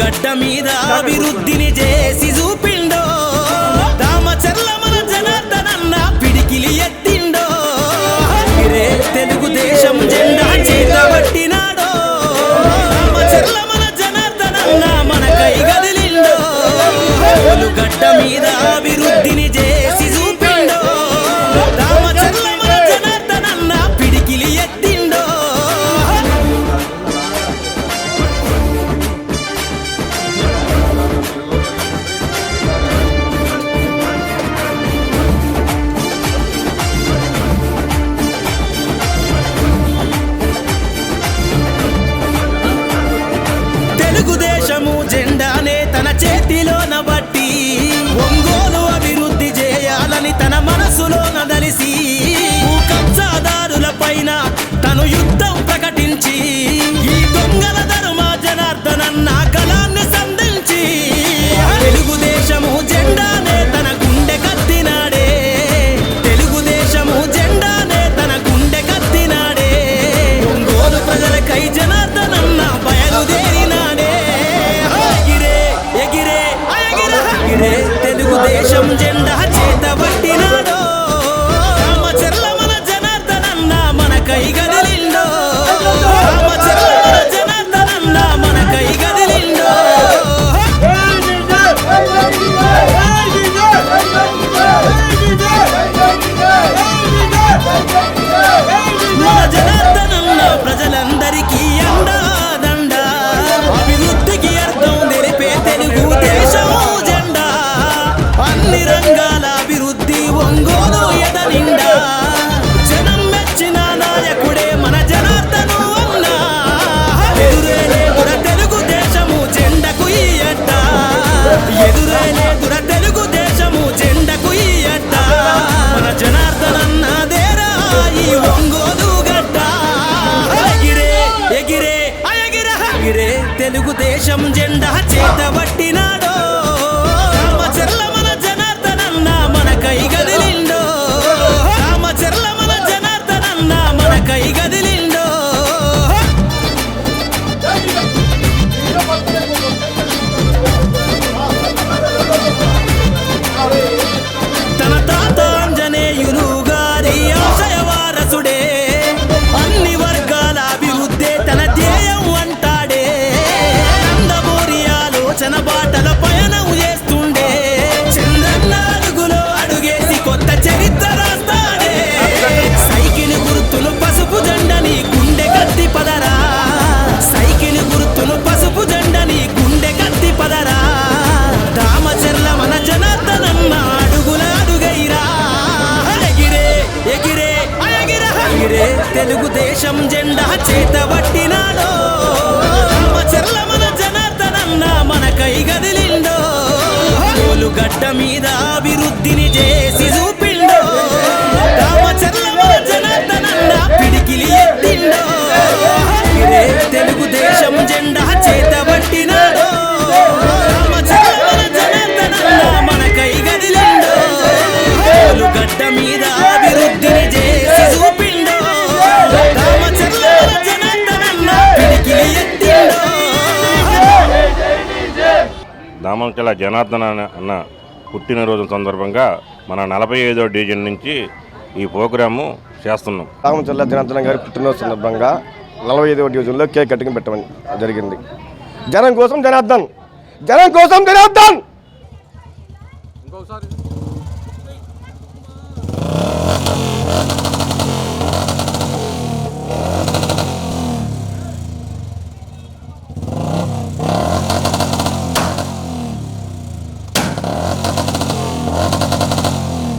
గడ్డ మీద అభివృద్ధిని చేసి చూపిండో రామచర్ల మన జనార్దనన్న పిడికిలి ఎత్తిండో తెలుగు తెలుగుదేశం జెండా చేతబట్టినాడో తామ రామచర్ల మన జనార్దనన్న మన కై గదిలిండో గడ్డ మీద అభివృద్ధిని చేసి తెలుగుదేశం జెండా வட்டி வச்சன గుట్ట మీద అభివృద్ధిని చేసి చూపిండో. రామచర్లమ పిడికిలి ఎత్తిండో. తెలుగుదేశం జెండా చేత పట్టినాడో. మీద అభివృద్ధిని పిడికిలి దామంకెల జనార్దన అన్న పుట్టినరోజు సందర్భంగా మన నలభై ఐదో డివిజన్ నుంచి ఈ ప్రోగ్రాము చేస్తున్నాం. రామ జిల్లా జనార్దన్ గారి పుట్టినరోజు సందర్భంగా నలభై ఐదవ డివిజన్లో కేక్ కటింగ్ పెట్టమని జరిగింది. జనం కోసం జనార్దన్! జనం కోసం జనార్దన్! ఇంకోసారి.